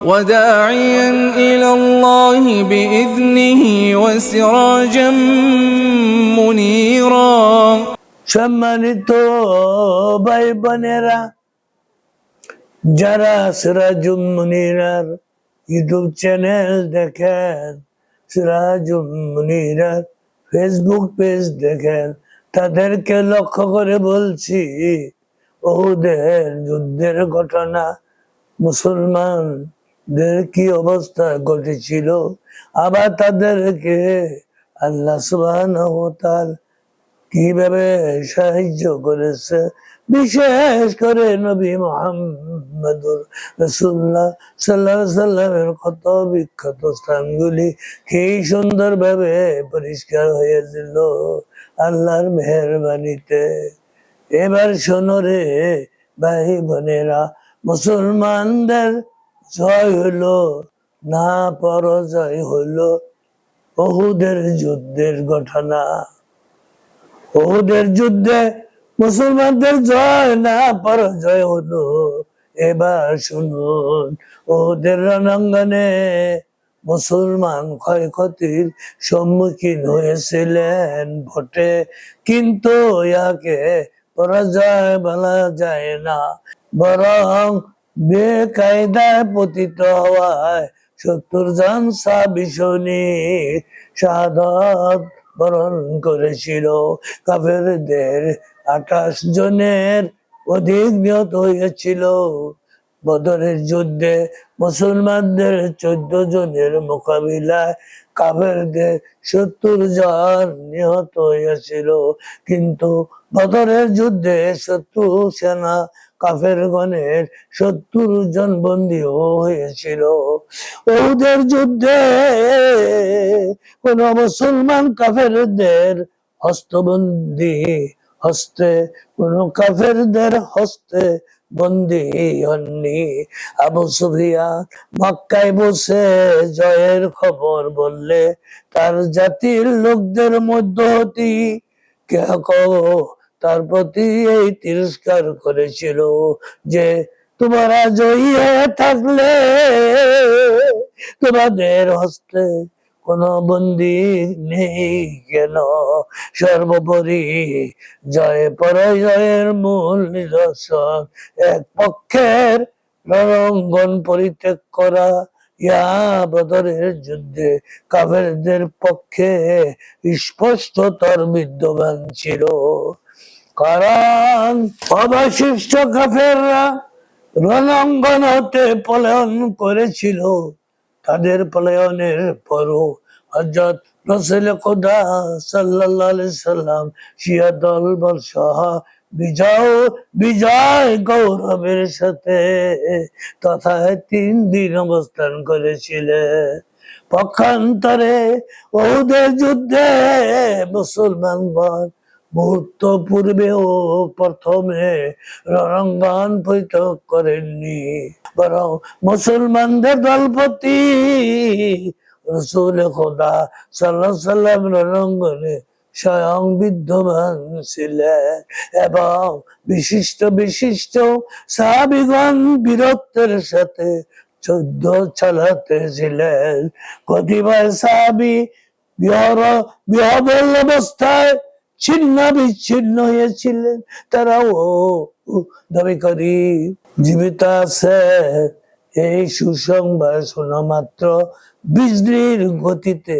وداعيا إلى الله بإذنه وسراجا منيرا সম্মানিত ভাই বোনেরা যারা সিরাজুম মুনিরার ইউটিউব চ্যানেল দেখেন সিরাজুম মুনিরার ফেসবুক পেজ দেখেন তাদেরকে লক্ষ্য করে বলছি ওদের যুদ্ধের ঘটনা মুসলমানদের কি অবস্থা ঘটেছিল? আবার তাদেরকে আল্লাহ সুবহানাহু কীভাবে সাহায্য করেছে? বিশেষ করে নবী মোহাম্মদুর রসুল্লাহ সাল্লাহ সাল্লামের কত বিখ্যাত স্থানগুলি কি সুন্দরভাবে পরিষ্কার হয়েছিল আল্লাহর মেহরবানিতে। এবার শোনো রে ভাই বোনেরা, মুসলমানদের জয় হলো না পরাজয় হলো বহুদের যুদ্ধের ঘটনা। ওদের যুদ্ধে মুসলমানদের জয়, না পরাজয় হলো এবার শুনুন ওদের রণাঙ্গনে মুসলমান ক্ষয়ক্ষতির সম্মুখীন হয়েছিলেন ভোটে কিন্তু ইয়াকে পরাজয় বলা যায় না। বরং বেকায়দায় পতিত হওয়ায় সত্তর জন সাবিশনী শাহাদত বরণ করেছিল। কাফেরদের আঠাশ জনের অধিক নিহত হয়েছিল। বদরের যুদ্ধে মুসলমানদের চোদ্দ জনের মোকাবিলায় কাফেরদের সত্তর জন নিহত হয়েছিল। কিন্তু বদরের যুদ্ধে শত্রু সেনা কাফের গণের সত্তর জন বন্দীও হয়েছিল। ওদের যুদ্ধে কোন মুসলমান কাফেরদের হস্তবন্দি হস্তে, কোন কাফেরদের হস্তে বন্দি হননি। আবু সুফিয়ান মক্কায় বসে জয়ের খবর বললে, তার জাতির লোকদের মধ্য হতে কেউ তার প্রতি এই তিরস্কার করেছিল যে তোমরা জয়ী হয়ে থাকলে তোমাদের হস্তে কোন বন্দি নেই কেন? সর্বোপরি জয় পরাজয়ের মূল নিদর্শন, এক পক্ষের রণাঙ্গন পরিত্যাগ করা, ইয়া বদরের যুদ্ধে কাফেরদের পক্ষে স্পষ্টতর বিদ্যমান ছিল। কারণ অবশিষ্ট কাফেররা রণাঙ্গন হতে পলায়ন করেছিল। তাদের পলায়নের পরও হজরত রসুল আলাইহি সাল্লাম শিয়া দল বিজয় বিজয় গৌরবের সাথে তথা তিন দিন অবস্থান করেছিলেন। পক্ষান্তরে ওদের যুদ্ধে মুসলমান মুসলমানগণ মুহূর্ত পূর্বে ও প্রথমে রণাঙ্গন পরিত্যাগ করেননি, বরং মুসলমানদের দলপতি রসুল খোদা সাল্লাহ সাল্লাম রণাঙ্গনে স্বয়ং বিদ্যমান ছিলেন এবং বিশিষ্ট বিশিষ্ট সাহাবিগণ বীরত্বের সাথে যুদ্ধ চালাতে ছিলেন। কতিপয় সাহাবি বিহর বিহবল অবস্থায় ছিন্ন বিচ্ছিন্ন হয়েছিলেন তারা ও দাবি করি জীবিত আছে। এই সুসংবাদ শোনা মাত্র বিজলির গতিতে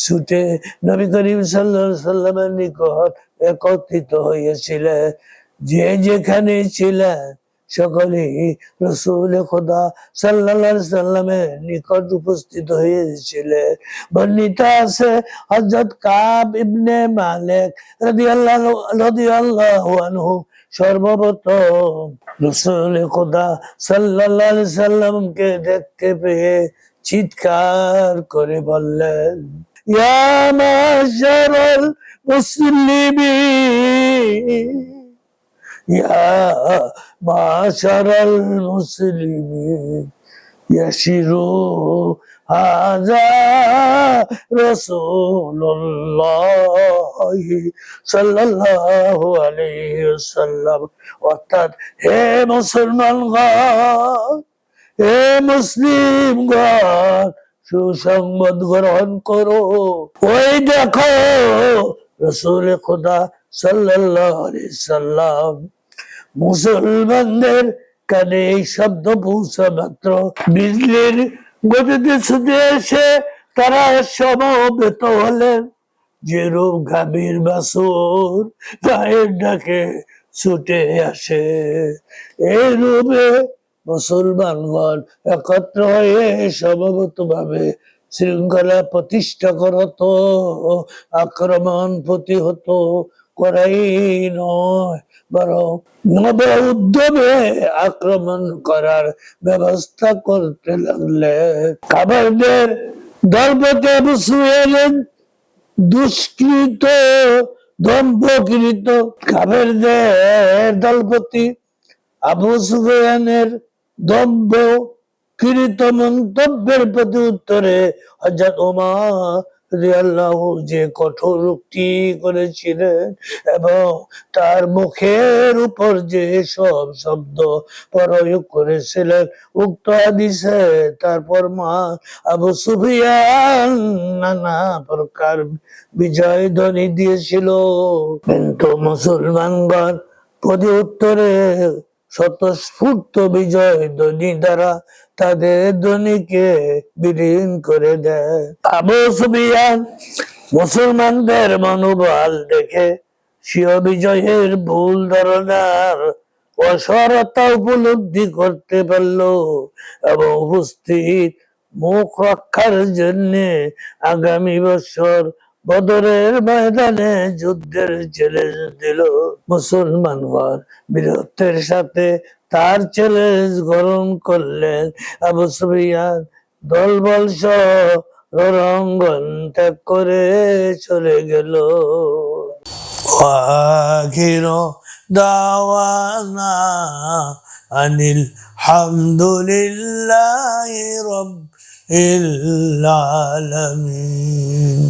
ছুটে। নবী করিম সাল্লামের নিকট একত্রিত হয়েছিলেন। যে যেখানে ছিলেন সকলেই রসুল খোদা সাল্লাহ সাল্লামের নিকট উপস্থিত বর্ণিত আছে হজরত কাব ইবনে মালিক সর্বপ্রথম রসুল খোদা সাল্লাহ সাল্লামকে দেখতে পেয়ে চিৎকার করে বললেন, ইয়া মুসলিমিন يا معشر المسلمين يشروا هذا رسول الله সাল্লাল্লাহু আলাইহি ওয়াসাল্লাম অর্থাৎ হে মুসলমান এ মুসলিম সুসংবাদ গ্রহণ করো ওই দেখো রসুল খোদা সাল্লাল্লাহু আলাইহি সাল্লাম মুসলমানদের কানে এই শব্দ পৌঁছা মাত্র। বিজলির গতিতে ছুটে এসে তারা সমবেত হলেন। যেরূপ গাভীর বাসুর গায়ের ডাকে ছুটে আসে। এই রূপে মুসলমানগণ একত্র হয়ে সমবেত ভাবে শৃঙ্খলা প্রতিষ্ঠা করত, আক্রমণ প্রতিহত করাই নয় উদ্যমে আক্রমণ করার ব্যবস্থা করতে লাগলে কাবারদের দলপতি সুহেলেন দুষ্কৃত দম্ভকৃত কাবেরদের দলপতি আবু সুফিয়ানের দম্ভ কৃত মন্তব্যের প্রতি উত্তরে হজরত ওমর যে কঠোর উক্তি করেছিলেন এবং তার মুখের উপর যে সব শব্দ প্রয়োগ করেছিলেন, উক্ত হাদিসে তারপর মা আবু সুফিয়ান নানা প্রকার বিজয় ধ্বনি দিয়েছিল। কিন্তু মুসলমানগণ প্রতি উত্তরে স্বতঃস্ফূর্ত বিজয় ধ্বনি দ্বারা তাদের ধ্বনিকে বিলীন করে দেয়। আবু সুফিয়ান মুসলমানদের মনোবল দেখে বিজয়ের ভুল ধারণার অসরতা উপলব্ধি করতে পারল এবং উপস্থিত মুখ রক্ষার জন্য আগামী বছর বদরের ময়দানে যুদ্ধের চ্যালেঞ্জ দিল মুসলমানগণ বীরত্বের সাথে তার চ্যালেঞ্জ গ্রহণ করলেন আবু সুফিয়ান। দলবল সহ রণাঙ্গন ত্যাগ করে চলে গেল। আখির দাওয়ানা আনিল হামদুলিল্লাহি রাব্বিল আলামিন।